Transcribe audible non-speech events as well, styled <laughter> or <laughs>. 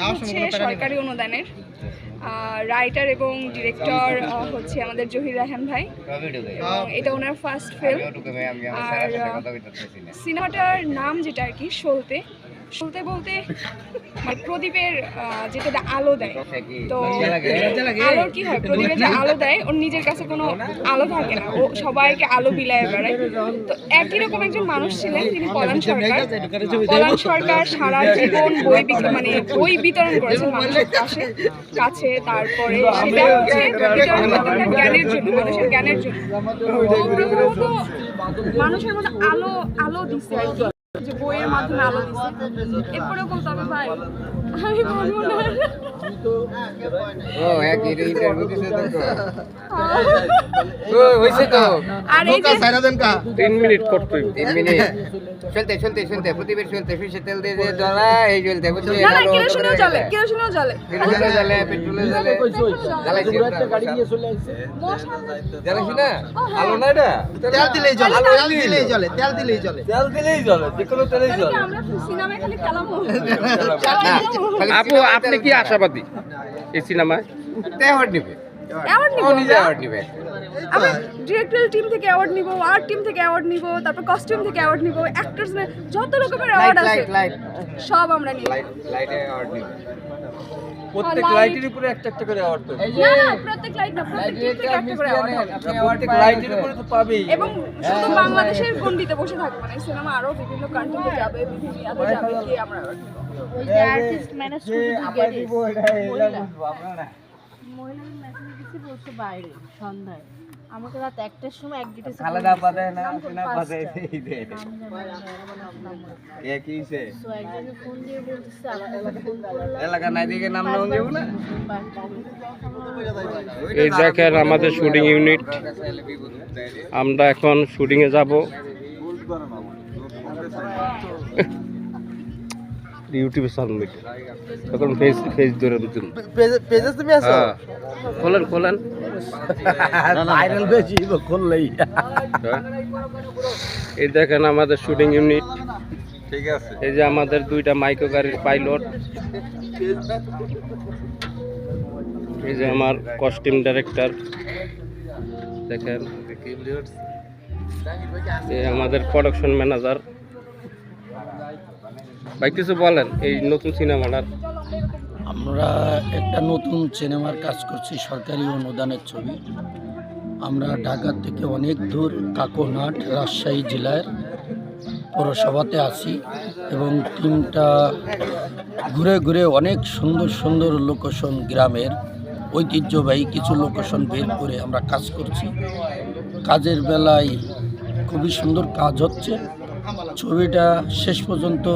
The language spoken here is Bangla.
হচ্ছে সরকারি অনুদানের রাইটার এবং ডিরেক্টর হচ্ছে আমাদের জহির রাহান ভাই। এটা ওনার ফার্স্ট ফিল্ম আর সিনেমাটার নাম যেটা আর কি সলতে সলতে বলতে মানে প্রদীপের যেটা আলো দেয়। তো আলোর কি হয়? প্রদীপের যে আলো দেয় ওর নিজের কাছে কোনো আলো থাকে না। ও সবাইকে আলো বিলায় বেড়ায়। তো একই রকম একজন মানুষ ছিলেন তিনি পলান সরকার। পলান সরকার সারা জীবন বই বিত- মানে বই বিতরণ করেছেন মানুষের কাছে কাছে তারপরে সেটা হচ্ছে বিতরণ করতেন জ্ঞানের জন্য মানুষের জ্ঞানের জন্য। তো মানুষের মধ্যে আলো আলো দিচ্ছে আর কি। বইয়ের মাধ্যমে আলো দিচ্ছে এরপরেও বলতে হবে ভাই আমি বলব না। ও এক ইন্টারভিউ দিছে তো। ও হইছে তো। আর এই যে তিন মিনিট করতে তিন মিনিট। চলতে চলতে চলতে। প্রতিবার চলতে ফিসে তেল দিয়ে দিয়ে জ্বলা এই চলতে বুঝলি? না না কেরোসিনেও জ্বলে কেরোসিনেও জ্বলে। পেট্রোলে জ্বলে পেট্রোলে জ্বলে। জ্বালাইছি জ্বালাইছি না আলো না এটা? তেল দিলেই জলে তেল দিলেই জলে তেল দিলেই জলে তেল দিলেই জ্বলে যে কোনো তেলেই তাহলে আমরা সিনেমায় খালি কালামো আপু আপনি কি না। আশাবাদী এই সিনেমায় অ্যাওয়ার্ড নিবে। অ্যাওয়ার্ড নিবে আমরা? টিম থেকে অ্যাওয়ার্ড নিব আর্ট টিম থেকে অ্যাওয়ার্ড নিব তারপর কস্টিউম থেকে অ্যাওয়ার্ড নিব অ্যাক্টরস যত রকমের অ্যাওয়ার্ড আছে লাইট লাইট সব আমরা নিব। লাইট লাইটে অ্যাওয়ার্ড নিবে। প্রত্যেক লাইটের উপরে একটা একটা করে অ্যাওয়ার্ড তো না না প্রত্যেক লাইট না প্রত্যেক টিম থেকে একটা করে অ্যাওয়ার্ড প্রত্যেক লাইটের উপরে তো পাবেই। এবং শুধু বাংলাদেশের গণ্ডিতে বসে থাকবে না এই সিনেমা আরও বিভিন্ন কান্ট্রিতে যাবে বিভিন্ন ইয়াতে যাবে কি আমরা ওই যে আর্টিস্ট ম্যানেজ করে আপনারা। মহিলা মেসেজ দিতে বলছে বাইরে সন্ধ্যায়। আমাকে রাত একটার সময় এক গেটে খালেদা পাতে না এই দে এ কি সে তো ফোন দিয়ে বলতেছে আপনাকে ফোন করলাম। এলাকা নাই দিকে নাম নাম যাব না? এই দেখেন আমাদের শুটিং ইউনিট আমরা এখন শুটিং এ যাব ইউটিউবে সাবমিট এখন ফেস ফেস ধরে দিন পেজে তুমি আছো? হ্যাঁ। খোলেন খোলেন। ভাইরাল <laughs> বেশি করলেই। এই দেখেন আমাদের শুটিং ইউনিট ঠিক আছে। এই যে আমাদের দুইটা মাইক্রো গাড়ির পাইলট এই যে আমার কস্টিউম ডাইরেক্টর দেখেন। এই আমাদের প্রোডাকশন ম্যানেজার ভাই কিছু বলেন এই নতুন সিনেমাটার আমরা একটা নতুন সিনেমার কাজ করছি, সরকারি অনুদানের ছবি। আমরা ঢাকা থেকে অনেক দূর কাকনাট, রাজশাহী জেলার পৌরসভাতে আছি এবং টিমটা ঘুরে ঘুরে অনেক সুন্দর সুন্দর লোকেশন গ্রামের ঐতিহ্যবাহী কিছু লোকেশন বের করে আমরা কাজ করছি। কাজের বেলায় খুবই সুন্দর কাজ হচ্ছে। ছবিটা শেষ পর্যন্ত